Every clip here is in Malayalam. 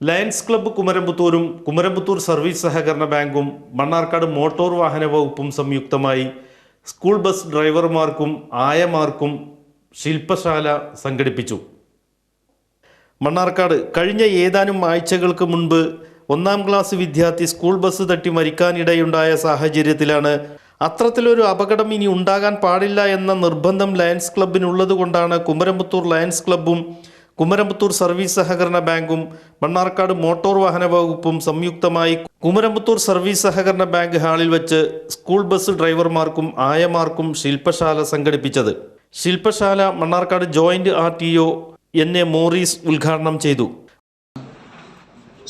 ലയൺസ് ക്ലബ്ബ് കുമരമ്പത്തൂരും കുമരമ്പത്തൂർ സർവീസ് സഹകരണ ബാങ്കും മണ്ണാർക്കാട് മോട്ടോർ വാഹന വകുപ്പും സംയുക്തമായി സ്കൂൾ ബസ് ഡ്രൈവർമാർക്കും ആയമാർക്കും ശില്പശാല സംഘടിപ്പിച്ചു. മണ്ണാർക്കാട് കഴിഞ്ഞ ഏതാനും ആഴ്ചകൾക്ക് മുൻപ് ഒന്നാം ക്ലാസ് വിദ്യാർത്ഥി സ്കൂൾ ബസ് തട്ടി മരിക്കാനിടയുണ്ടായ സാഹചര്യത്തിലാണ് അത്തരത്തിലൊരു അപകടം ഇനി ഉണ്ടാകാൻ പാടില്ല എന്ന നിർബന്ധം ലയൺസ് ക്ലബിനുള്ളതുകൊണ്ടാണ് കുമരമ്പത്തൂർ ലയൺസ് ക്ലബ്ബും കുമരമ്പത്തൂർ സർവീസ് സഹകരണ ബാങ്കും മണ്ണാർക്കാട് മോട്ടോർ വാഹന വകുപ്പും സംയുക്തമായി കുമരമ്പത്തൂർ സർവീസ് സഹകരണ ബാങ്ക് ഹാളിൽ വെച്ച് സ്കൂൾ ബസ് ഡ്രൈവർമാർക്കും ആയമാർക്കും ശില്പശാല സംഘടിപ്പിച്ചത്. ശില്പശാല Mannarkkad joint R T O N A Morris ഉദ്ഘാടനം ചെയ്തു.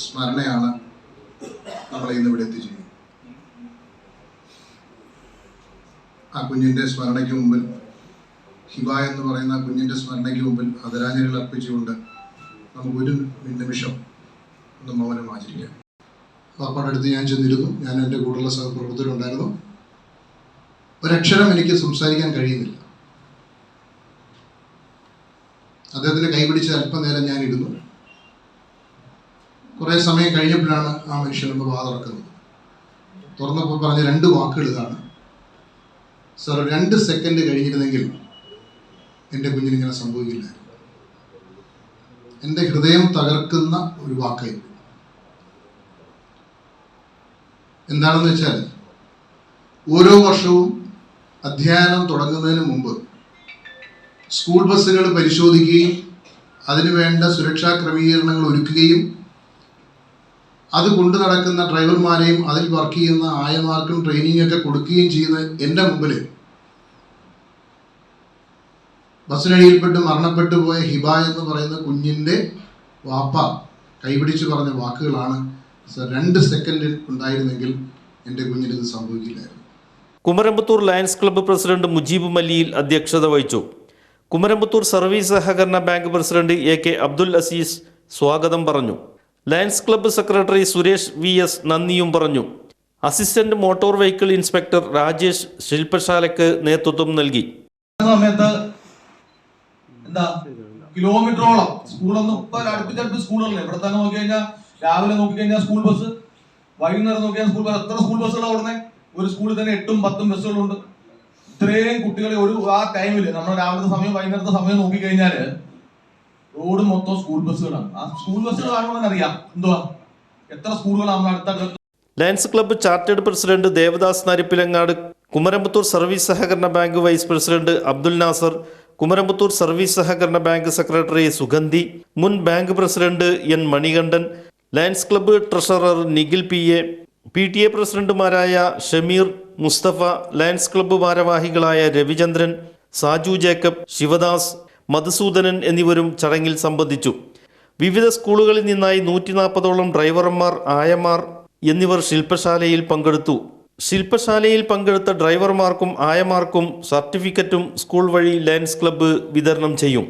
സ്മരണയാണ് ആ കുഞ്ഞിന്റെ സ്മരണയ്ക്ക് മുമ്പിൽ ഹിബ എന്ന് പറയുന്ന കുഞ്ഞിന്റെ സ്മരണയ്ക്ക് മുമ്പിൽ ആദരാഞ്ജലികൾ അർപ്പിച്ചുകൊണ്ട് നമുക്ക് ഒരു നിമിഷം ഒന്ന് മൗനം ആചരിക്കാം. പാപ്പാടെ അടുത്ത് ഞാൻ ചെന്നിരുന്നു. ഞാൻ എന്റെ കൂടുതലുള്ള സഹപ്രവർത്തകരുണ്ടായിരുന്നു. ഒരക്ഷരം എനിക്ക് സംസാരിക്കാൻ കഴിയുന്നില്ല. അദ്ദേഹത്തിന്റെ കൈപിടിച്ച് അല്പനേരം ഞാൻ ഇരുന്നു. കുറേ സമയം കഴിഞ്ഞപ്പോഴാണ് ആ മനുഷ്യനൊന്ന് വാതിറക്കുന്നത്. തുറന്നപ്പോൾ പറഞ്ഞ രണ്ട് വാക്കുകൾ ഇതാണ്. സാർ രണ്ട് സെക്കൻഡ് കഴിഞ്ഞിരുന്നെങ്കിൽ എന്റെ കുഞ്ഞിനിങ്ങനെ സംഭവിക്കില്ലായിരുന്നു എന്റെ ഹൃദയം തകർക്കുന്ന ഒരു വാക്കായി. എന്താണെന്ന് വെച്ചാൽ ഓരോ വർഷവും അധ്യയനം തുടങ്ങുന്നതിന് മുമ്പ് സ്കൂൾ ബസ്സുകൾ പരിശോധിക്കുകയും അതിനു വേണ്ട സുരക്ഷാ ക്രമീകരണങ്ങൾ ഒരുക്കുകയും അത് കൊണ്ടു നടക്കുന്ന ഡ്രൈവർമാരെയും അതിൽ വർക്ക് ചെയ്യുന്ന ആയമാർക്കും ട്രെയിനിങ് ഒക്കെ കൊടുക്കുകയും ചെയ്യുന്ന എന്റെ മുമ്പിൽ ബസ്സിനടിയിൽപ്പെട്ട് മരണപ്പെട്ടു പോയ ഹിബ എന്ന് പറയുന്ന കുഞ്ഞിന്റെ വാപ്പ കൈപിടിച്ച് പറഞ്ഞ വാക്കുകളാണ് "സർ, രണ്ട് സെക്കൻഡ് ഉണ്ടായിരുന്നെങ്കിൽ എന്റെ കുഞ്ഞിന് ഇത് സംഭവിക്കില്ലായിരുന്നു. Kumarampathur Lions club president Mujeeb Malliyil അധ്യക്ഷത വഹിച്ചു. കുമരമ്പത്തൂർ സർവീസ് സഹകരണ bank president A K Abdul Azeez സ്വാഗതം പറഞ്ഞു. Lions club secretary Suresh V S നന്ദിയും പറഞ്ഞു. Assistant motor vehicle inspector Rajesh ശില്പശാലയ്ക്ക് നേതൃത്വം നൽകി. സമയത്ത് എന്താ? കിലോമീറ്ററോളം. സ്കൂളൊന്നും ഇപ്പൊ അടുപ്പിച്ചടുപ്പ് സ്കൂളുകളില്ല. ഇവിടെ തന്നെ നോക്കി കഴിഞ്ഞാൽ രാവിലെ നോക്കി കഴിഞ്ഞാൽ സ്കൂൾ ബസ് വൈകുന്നേരം നോക്കിയാൽ സ്കൂൾ ബസ്. എത്ര സ്കൂൾ ബസ്സുകളാണ് ഓടുന്നേ? ഒരു സ്കൂളിൽ തന്നെ എട്ടും പത്തും ബസ്സുകളുണ്ട്. ഇത്രയും കുട്ടികളെ ഒരു ആ ടൈമിൽ നമ്മൾ രാവിലത്തെ സമയം വൈകുന്നേരത്തെ സമയം നോക്കി കഴിഞ്ഞാൽ റോഡ് മൊത്തം സ്കൂൾ ബസ്സുകളാണ്. ആ സ്കൂൾ ബസ്സുകൾ കാണുമ്പോൾ അറിയാം? എന്തുവാ? എത്ര സ്കൂളുകളാണ് നമ്മൾ അടുത്ത Lions club chartered president Devadas Narippilangad Kumarampathur service സഹകരണ bank vice president Abdul Nasar Kumarampathur service സഹകരണ ബാങ്ക് സെക്രട്ടറി സുഗന്ധി മുൻ bank president N Manikandan Lions club treasurer Nikhil P A P T A പ്രസിഡന്റുമാരായ ഷമീർ മുസ്തഫ ലയൺസ് ക്ലബ്ബ് ഭാരവാഹികളായ രവിചന്ദ്രൻ സാജു ജേക്കബ് ശിവദാസ് മധുസൂദനൻ എന്നിവരും ചടങ്ങിൽ സംബന്ധിച്ചു. വിവിധ സ്കൂളുകളിൽ നിന്നായി നൂറ്റി നാൽപ്പതോളം ഡ്രൈവർമാർ ആയമാർ എന്നിവർ ശില്പശാലയിൽ പങ്കെടുത്തു. ശില്പശാലയിൽ പങ്കെടുത്ത ഡ്രൈവർമാർക്കും ആയമാർക്കും സർട്ടിഫിക്കറ്റും സ്കൂൾ വഴി ലയൻസ് ക്ലബ്ബ് വിതരണം ചെയ്യും.